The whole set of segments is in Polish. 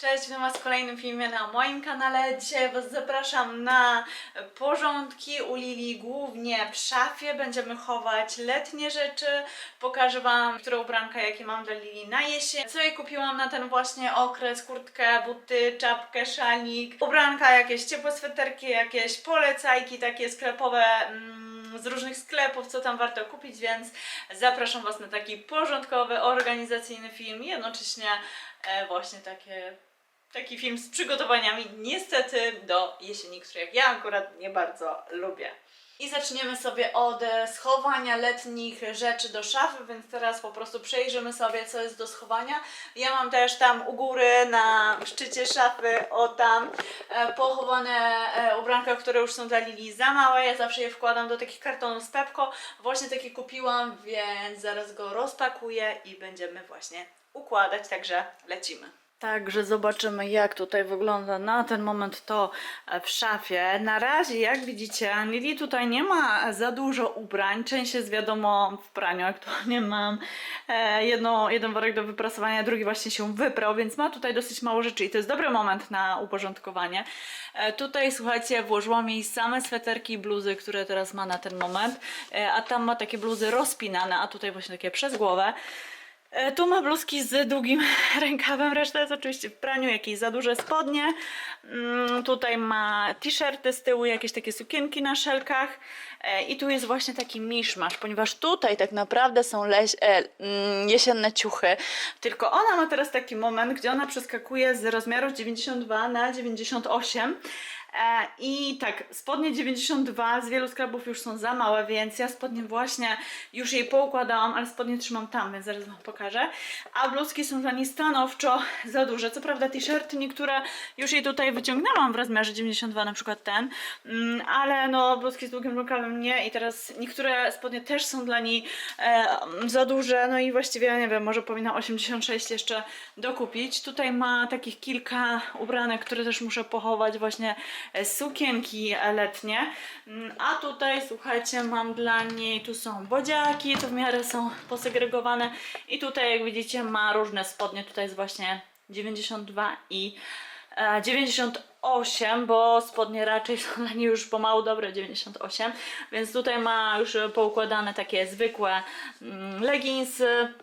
Cześć, witam Was w kolejnym filmie na moim kanale. Dzisiaj Was zapraszam na porządki u Lili, głównie w szafie. Będziemy chować letnie rzeczy. Pokażę Wam, które ubranka, jakie mam dla Lili na jesień. Co jej kupiłam na ten właśnie okres, kurtkę, buty, czapkę, szalik, ubranka, jakieś ciepłe sweterki, jakieś polecajki takie sklepowe. Mm, z różnych sklepów, co tam warto kupić, więc zapraszam Was na taki porządkowy, organizacyjny film jednocześnie e, właśnie takie taki film z przygotowaniami niestety do jesieni, który jak ja akurat nie bardzo lubię. I zaczniemy sobie od e, schowania letnich rzeczy do szafy, więc teraz po prostu przejrzymy sobie, co jest do schowania. Ja mam też tam u góry na szczycie szafy, o tam, e, pochowane e, ubranka, które już są dla Lili za małe. Ja zawsze je wkładam do takich kartonów z Pepko. Właśnie takie kupiłam, więc zaraz go rozpakuję i będziemy właśnie układać, także lecimy. Także zobaczymy, jak tutaj wygląda na ten moment to e, w szafie. Na razie, jak widzicie, Lili tutaj nie ma za dużo ubrań. Część jest wiadomo w praniu. Aktualnie mam e, jedno, jeden worek do wyprasowania, drugi właśnie się wyprał, więc ma tutaj dosyć mało rzeczy i to jest dobry moment na uporządkowanie. E, tutaj, słuchajcie, włożyłam jej same sweterki i bluzy, które teraz ma na ten moment, a tam ma takie bluzy rozpinane, a tutaj właśnie takie przez głowę. E, Tu ma bluzki z długim rękawem, reszta jest oczywiście w praniu, jakieś za duże spodnie. Mm, Tutaj ma t-shirty z tyłu, jakieś takie sukienki na szelkach. E, I tu jest właśnie taki miszmasz, ponieważ tutaj tak naprawdę są leś, e, mm, jesienne ciuchy. Tylko ona ma teraz taki moment, gdzie ona przeskakuje z rozmiaru 92 na 98. E, I tak, spodnie 92 z wielu sklepów już są za małe, więc ja spodnie właśnie już jej poukładałam, ale spodnie trzymam tam, więc zaraz Wam pokażę. A bluzki są dla niej stanowczo za duże. Co prawda t-shirty niektóre już jej tutaj wyciągnęłam w rozmiarze 92, na przykład ten, mm, ale no bluzki z długim rukawem nie i teraz niektóre spodnie też są dla niej e, za duże, no i właściwie nie wiem, może powinna 86 jeszcze dokupić. Tutaj ma takich kilka ubranek, które też muszę pochować, właśnie sukienki letnie. Mm, A tutaj, słuchajcie, mam dla niej, tu są bodziaki, to w miarę są posegregowane i tutaj, jak widzicie, ma różne spodnie. Tutaj jest właśnie 92 i e, 98, bo spodnie raczej są dla niej już pomału dobre 98, więc tutaj ma już poukładane takie zwykłe mm, leginsy.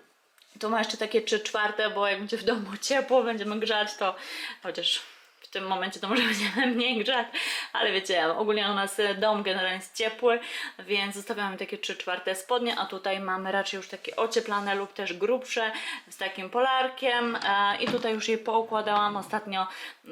Tu ma jeszcze takie 3 czwarte, bo jak będzie w domu ciepło, będziemy grzać, to chociaż tym momencie to może będziemy mniej grzać, ale wiecie, ogólnie u nas dom generalnie jest ciepły, więc zostawiamy takie 3 czwarte spodnie, a tutaj mamy raczej już takie ocieplane lub też grubsze z takim polarkiem e, i tutaj już jej poukładałam ostatnio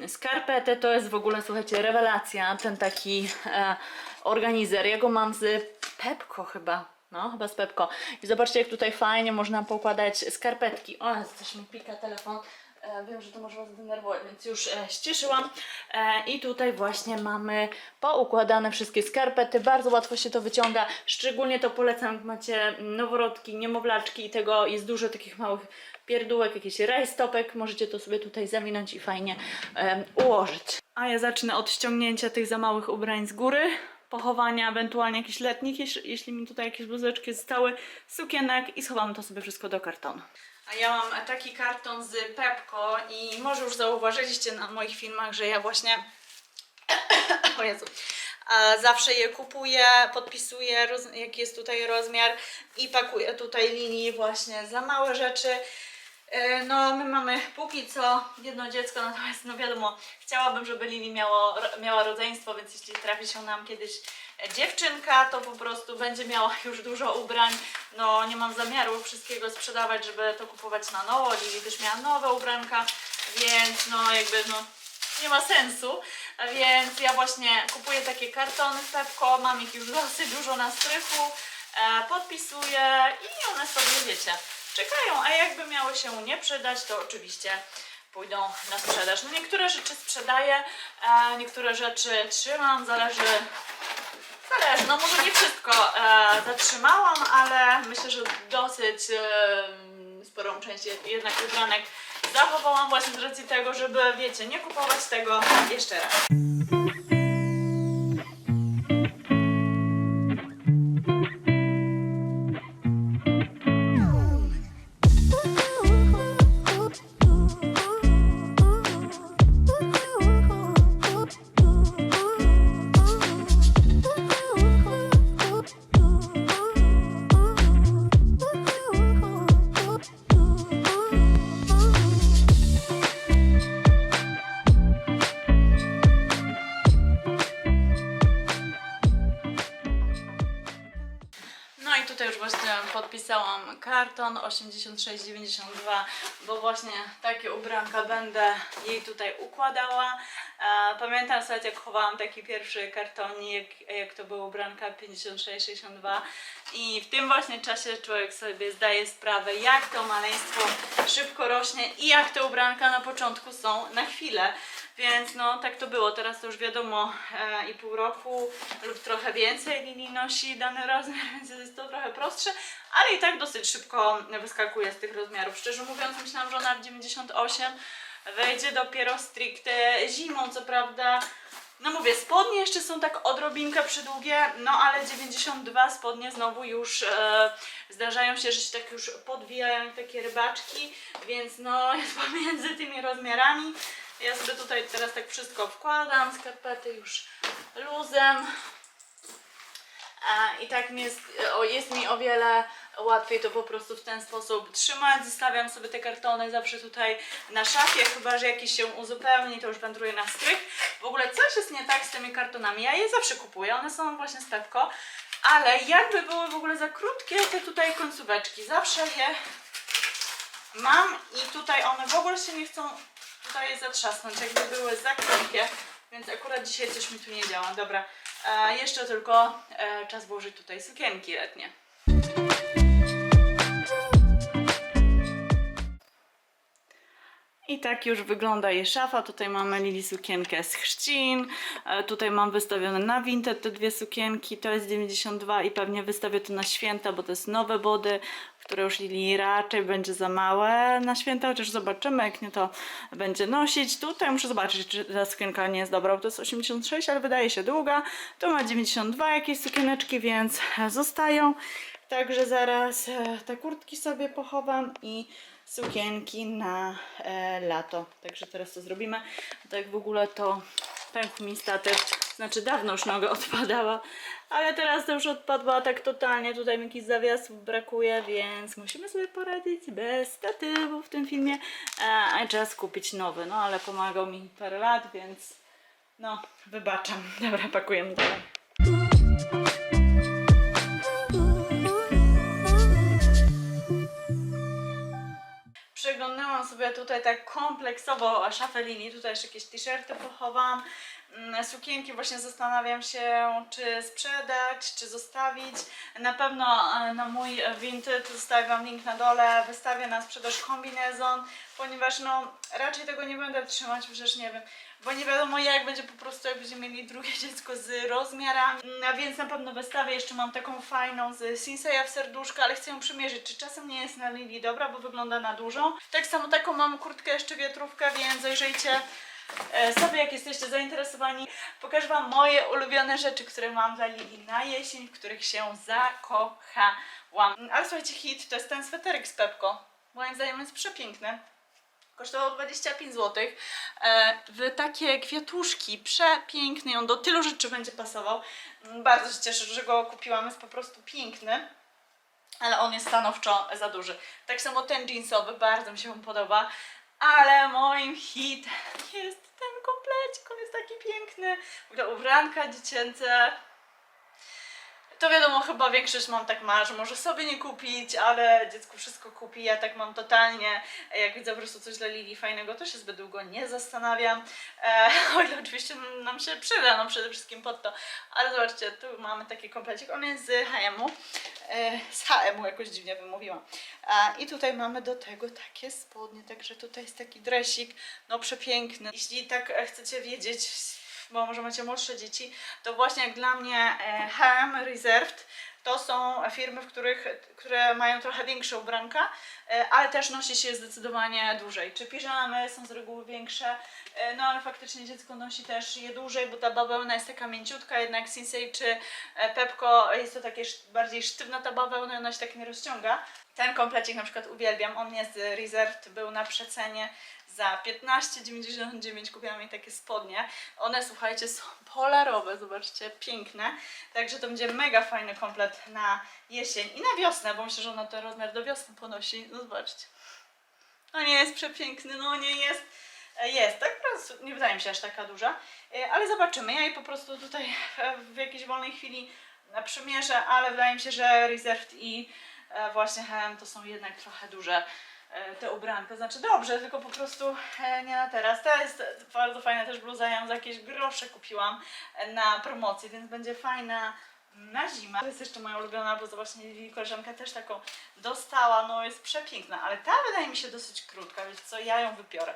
skarpetę, to jest w ogóle, słuchajcie, rewelacja, ten taki e, organizer, ja go mam z Pepko chyba, no, chyba z Pepko. I zobaczcie, jak tutaj fajnie można pokładać skarpetki. O, coś mi pika telefon. E, wiem, że to może Was zdenerwować, więc już e, ściszyłam. E, I tutaj właśnie mamy poukładane wszystkie skarpety. Bardzo łatwo się to wyciąga. Szczególnie to polecam, jak macie noworodki, niemowlaczki i tego jest dużo takich małych pierdółek, jakiś rajstopek. Możecie to sobie tutaj zawinąć i fajnie ułożyć. A ja zacznę od ściągnięcia tych za małych ubrań z góry pochowania, ewentualnie jakichś letnich, jeśli, jeśli mi tutaj jakieś bluzeczki zostały, sukienek i schowam to sobie wszystko do kartonu. A ja mam taki karton z Pepko i może już zauważyliście na moich filmach, że ja właśnie o Jezu. Zawsze je kupuję, podpisuję, jaki jest tutaj rozmiar i pakuję tutaj linii właśnie za małe rzeczy. E, No, my mamy póki co jedno dziecko, natomiast no wiadomo, chciałabym, żeby Lili miała rodzeństwo, więc jeśli trafi się nam kiedyś dziewczynka, to po prostu będzie miała już dużo ubrań. No, nie mam zamiaru wszystkiego sprzedawać, żeby to kupować na nowo. Lili też miała nowe ubranka, więc no jakby no nie ma sensu, więc ja właśnie kupuję takie kartony w Pepko, mam ich już dosyć dużo na strychu, e, podpisuję i one sobie, wiecie, czekają, a jakby miały się nie przydać, to oczywiście pójdą na sprzedaż. No niektóre rzeczy sprzedaję, e, niektóre rzeczy trzymam, zależy, zależy, no może nie wszystko e, zatrzymałam, ale myślę, że dosyć e, sporą część jed- jednak ubranek zachowałam właśnie z racji tego, żeby, wiecie, nie kupować tego jeszcze raz. Opisałam karton 86,92, bo właśnie takie ubranka będę jej tutaj układała. Pamiętam słuchajcie, jak chowałam taki pierwszy kartonik, jak to było ubranka 56,62 i w tym właśnie czasie człowiek sobie zdaje sprawę, jak to maleństwo szybko rośnie i jak te ubranka na początku są na chwilę. Więc no tak to było. Teraz to już wiadomo e, i pół roku lub trochę więcej Lili nosi dany rozmiar, więc jest to trochę prostsze, ale i tak dosyć szybko wyskakuje z tych rozmiarów. Szczerze mówiąc, myślałam, że ona w 98 wejdzie dopiero stricte zimą, co prawda. No mówię, spodnie jeszcze są tak odrobinkę przydługie, no ale 92 spodnie znowu już e, zdarzają się, że się tak już podwijają takie rybaczki, więc no jest pomiędzy tymi rozmiarami. Ja sobie tutaj teraz tak wszystko wkładam, skarpety już luzem. I tak mi jest, jest mi o wiele łatwiej to po prostu w ten sposób trzymać. Zostawiam sobie te kartony zawsze tutaj na szafie, chyba że jakiś się uzupełni, to już wędruję na strych. W ogóle coś jest nie tak z tymi kartonami. Ja je zawsze kupuję, one są właśnie z ale jakby były w ogóle za krótkie te tutaj końcóweczki. Zawsze je mam i tutaj one w ogóle się nie chcą tutaj zatrzasnąć, jakby były za krótkie, więc akurat dzisiaj coś mi tu nie działa. Dobra, e, jeszcze tylko e, czas włożyć tutaj sukienki letnie. I tak już wygląda jej szafa. Tutaj mamy Lili sukienkę z chrzcin. E, Tutaj mam wystawione na Vinted te dwie sukienki. To jest 92 i pewnie wystawię to na święta, bo to jest nowe body, które już Lili raczej będzie za małe na święta, chociaż zobaczymy, jak nie to będzie nosić. Tutaj muszę zobaczyć, czy ta sukienka nie jest dobra, bo to jest 86, ale wydaje się długa. Tu ma 92 jakieś sukieneczki, więc zostają. Także zaraz e, te kurtki sobie pochowam i sukienki na e, lato. Także teraz to zrobimy. Tak w ogóle to pękł mi statyw. Znaczy dawno już noga odpadała, ale teraz to już odpadła tak totalnie. Tutaj mi jakichś zawiasów brakuje, więc musimy sobie poradzić bez statywu w tym filmie. E, a trzeba skupić nowy, no ale pomagał mi parę lat, więc no wybaczam. Dobra, pakujemy dalej. Sobie tutaj tak kompleksowo szafę linii, tutaj jeszcze jakieś t-shirty pochowam, mm, sukienki właśnie zastanawiam się, czy sprzedać, czy zostawić. Na pewno e, na mój Vinted zostawiam link na dole, wystawię na sprzedaż kombinezon, ponieważ no raczej tego nie będę trzymać, przecież nie wiem, bo nie wiadomo jak będzie po prostu, jak będziemy mieli drugie dziecko z rozmiarami, a więc na pewno wystawię, jeszcze mam taką fajną z Sinseya w serduszko, ale chcę ją przymierzyć, czy czasem nie jest na Lili dobra, bo wygląda na dużą. Tak samo taką mam kurtkę, jeszcze wiatrówkę, więc zajrzyjcie e, sobie, jak jesteście zainteresowani. Pokażę Wam moje ulubione rzeczy, które mam dla Lili na jesień, w których się zakochałam. Ale słuchajcie, hit to jest ten sweterek z Pepko. Moim zdaniem jest przepiękny. Kosztował 25 zł. E, w takie kwiatuszki, przepiękny. On do tylu rzeczy będzie pasował. Mm, Bardzo się cieszę, że go kupiłam. Jest po prostu piękny. Ale on jest stanowczo za duży. Tak samo ten jeansowy, bardzo mi się podoba. Ale moim hit jest ten komplecik. On jest taki piękny. W ogóle ubranka dziecięce. To wiadomo, chyba większość mam tak ma, że może sobie nie kupić, ale dziecku wszystko kupi. Ja tak mam totalnie. Jak widzę po prostu coś dla Lili fajnego, to się zbyt długo nie zastanawiam. E, o ile oczywiście nam się przyda, no przede wszystkim pod to. Ale zobaczcie, tu mamy taki komplecik. On jest z H&M-u. E, z H&M-u jakoś dziwnie wymówiłam. A, I tutaj mamy do tego takie spodnie, także tutaj jest taki dresik, no przepiękny. Jeśli tak e, chcecie wiedzieć, bo może macie młodsze dzieci, to właśnie jak dla mnie H&M Reserved to są firmy, w których, które mają trochę większe ubranka, e, ale też nosi się zdecydowanie dłużej. Czy piżamy są z reguły większe, no ale faktycznie dziecko nosi też je dłużej, bo ta bawełna jest taka mięciutka, jednak Sinsei czy e, Pepko jest to takie bardziej sztywna ta bawełna, ona się tak nie rozciąga. Ten komplecik na przykład uwielbiam, on jest z Reserved, był na przecenie za 15,99 kupiłam jej takie spodnie. One słuchajcie są polarowe, zobaczcie, piękne. Także to będzie mega fajny komplet na jesień i na wiosnę, bo myślę, że ona ten rozmiar do wiosny ponosi. No zobaczcie. No nie jest przepiękny, no nie jest. E, Jest, tak? Nie wydaje mi się aż taka duża, E, ale zobaczymy. Ja jej po prostu tutaj w jakiejś wolnej chwili e, przymierzę, ale wydaje mi się, że Reserved i właśnie H&M to są jednak trochę duże te ubranka. Znaczy dobrze, tylko po prostu nie na teraz. Ta jest bardzo fajna też bluza, ją za jakieś grosze kupiłam na promocji, więc będzie fajna na zimę. To jest jeszcze moja ulubiona bluza, właśnie koleżanka też taką dostała, no jest przepiękna, ale ta wydaje mi się dosyć krótka, więc co, ja ją wypiorę.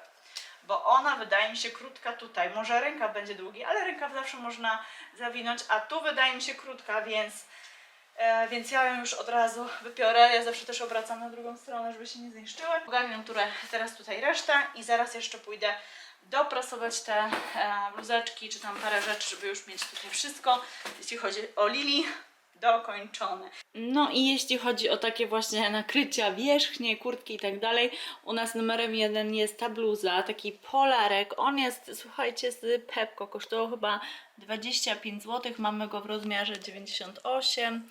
Bo ona wydaje mi się krótka tutaj. Może rękaw będzie długi, ale rękaw zawsze można zawinąć, a tu wydaje mi się krótka, więc E, więc ja ją już od razu wypiorę. Ja zawsze też obracam na drugą stronę, żeby się nie zniszczyły. Ogarniam które, teraz tutaj resztę i zaraz jeszcze pójdę doprasować te e, bluzeczki, czy tam parę rzeczy, żeby już mieć tutaj wszystko. Jeśli chodzi o Lili, dokończone. No i jeśli chodzi o takie właśnie nakrycia, wierzchnie, kurtki i tak dalej, u nas numerem jeden jest ta bluza, taki polarek. On jest, słuchajcie, z Pepko, kosztował chyba 25 zł, mamy go w rozmiarze 98.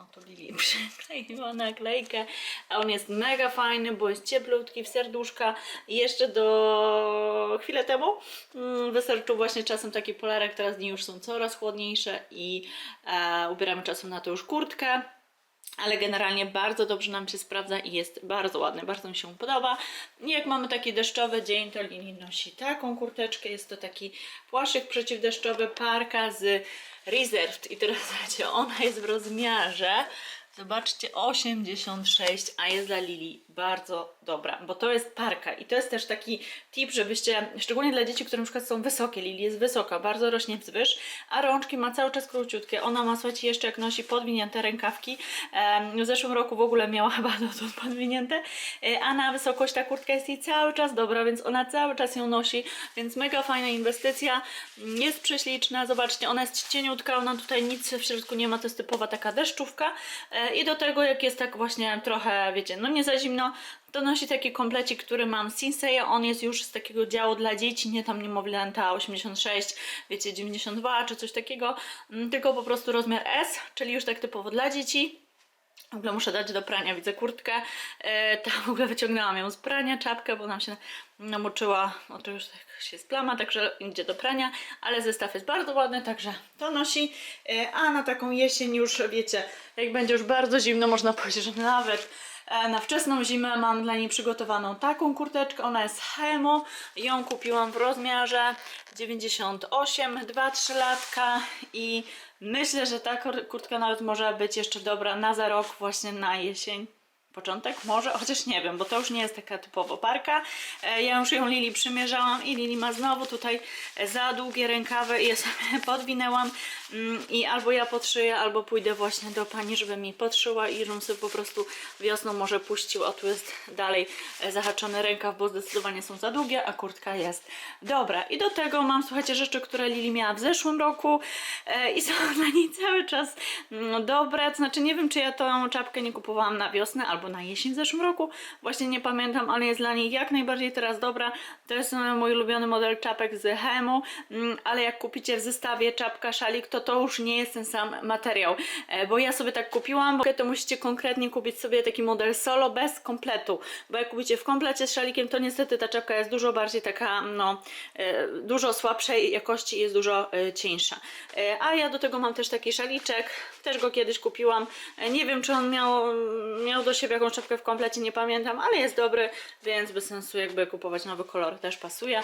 O, tu Lili przykleiła naklejkę. A on jest mega fajny, bo jest cieplutki, w serduszka. I jeszcze do chwilę temu mm, wystarczył właśnie czasem taki polarek, teraz dni już są coraz chłodniejsze i e, ubieramy czasem na to już kurtkę. Ale generalnie bardzo dobrze nam się sprawdza i jest bardzo ładny, bardzo mi się podoba. Jak mamy taki deszczowy dzień, to Lili nosi taką kurteczkę. Jest to taki płaszczyk przeciwdeszczowy, parka z Reserved. I teraz słuchajcie, ona jest w rozmiarze, zobaczcie, 86, a jest dla Lili bardzo dobra, bo to jest parka i to jest też taki tip, żebyście, szczególnie dla dzieci, które na przykład są wysokie, Lili jest wysoka, bardzo rośnie wzwyż, a rączki ma cały czas króciutkie. Ona ma, słuchajcie, jeszcze jak nosi podwinięte rękawki. W zeszłym roku w ogóle miała chyba dotąd podwinięte, a na wysokość ta kurtka jest jej cały czas dobra, więc ona cały czas ją nosi, więc mega fajna inwestycja. Mm, Jest prześliczna, zobaczcie, ona jest cieniutka, ona tutaj nic w środku nie ma, to jest typowa taka deszczówka E, i do tego jak jest tak właśnie trochę, wiecie, no nie za zimno, to nosi taki komplecik, który mam z on jest już z takiego działu dla dzieci, nie tam niemowlęta 86, wiecie, 92 czy coś takiego, mm, tylko po prostu rozmiar S, czyli już tak typowo dla dzieci. W ogóle muszę dać do prania, widzę kurtkę. E, ta w ogóle wyciągnęłam ją z prania, czapkę, bo nam się namoczyła, o to już tak się splama, także idzie do prania, ale zestaw jest bardzo ładny, także to nosi. E, a na taką jesień już, wiecie, jak będzie już bardzo zimno, można powiedzieć, że nawet na wczesną zimę mam dla niej przygotowaną taką kurteczkę, ona jest Hemo, ją kupiłam w rozmiarze 98, 2-3 latka i myślę, że ta kur- kurtka nawet może być jeszcze dobra na za rok właśnie na jesień. Początek może, chociaż nie wiem, bo to już nie jest taka typowo parka. E, Ja już ją Lili przymierzałam i Lili ma znowu tutaj za długie rękawy i je sobie podwinęłam Mm, i albo ja podszyję, albo pójdę właśnie do pani, żeby mi podszyła i żebym sobie po prostu wiosną może puścił. O, tu jest dalej e, zahaczony rękaw, bo zdecydowanie są za długie, a kurtka jest dobra. I do tego mam, słuchajcie, rzeczy, które Lili miała w zeszłym roku e, i są dla niej cały czas mm, dobre. To znaczy nie wiem, czy ja tą czapkę nie kupowałam na wiosnę albo na jesień w zeszłym roku. Właśnie nie pamiętam, ale jest dla niej jak najbardziej teraz dobra. To jest e, mój ulubiony model czapek z Hemu, mm, ale jak kupicie w zestawie czapka, szalik, to to już nie jest ten sam materiał. E, Bo ja sobie tak kupiłam, bo to musicie konkretnie kupić sobie taki model solo bez kompletu. Bo jak kupicie w komplecie z szalikiem, to niestety ta czapka jest dużo bardziej taka, no, e, dużo słabszej jakości i jest dużo cieńsza. A ja do tego mam też taki szaliczek, też go kiedyś kupiłam. Nie wiem, czy on miał, miał do siebie jakąś czapkę w komplecie, nie pamiętam, ale jest dobry, więc bez sensu jakby kupować nowy kolor, też pasuje.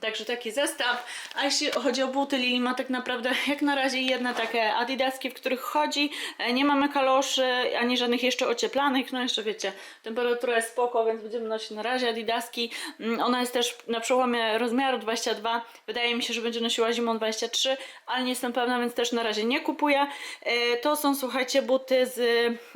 Także taki zestaw. A jeśli chodzi o buty, Lili ma tak naprawdę jak na razie jedne takie adidaski, w których chodzi. Nie mamy kaloszy, ani żadnych jeszcze ocieplanych. No jeszcze wiecie, temperatura jest spoko, więc będziemy nosić na razie adidaski. Mm, Ona jest też na przełomie rozmiaru 22. Wydaje mi się, że będzie nosiła zimą 23, ale nie jestem pewna, więc też na razie nie kupuję. E, To są, słuchajcie, buty z...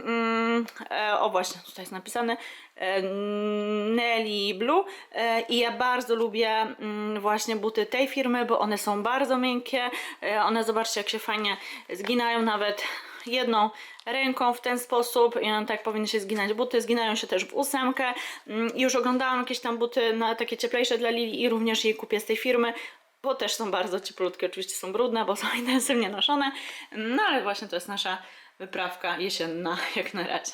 Mm, e, o właśnie, tutaj jest napisane e, Nelly Blue e, i ja bardzo lubię mm, właśnie buty tej firmy, bo one są bardzo miękkie, E, one zobaczcie jak się fajnie zginają nawet jedną ręką w ten sposób tak powinny się zginać. Buty, zginają się też w ósemkę. Mm, już oglądałam jakieś tam buty na takie cieplejsze dla Lili i również je kupię z tej firmy bo też są bardzo cieplutkie, oczywiście są brudne, bo są intensywnie noszone, no ale właśnie to jest nasza wyprawka jesienna jak na razie.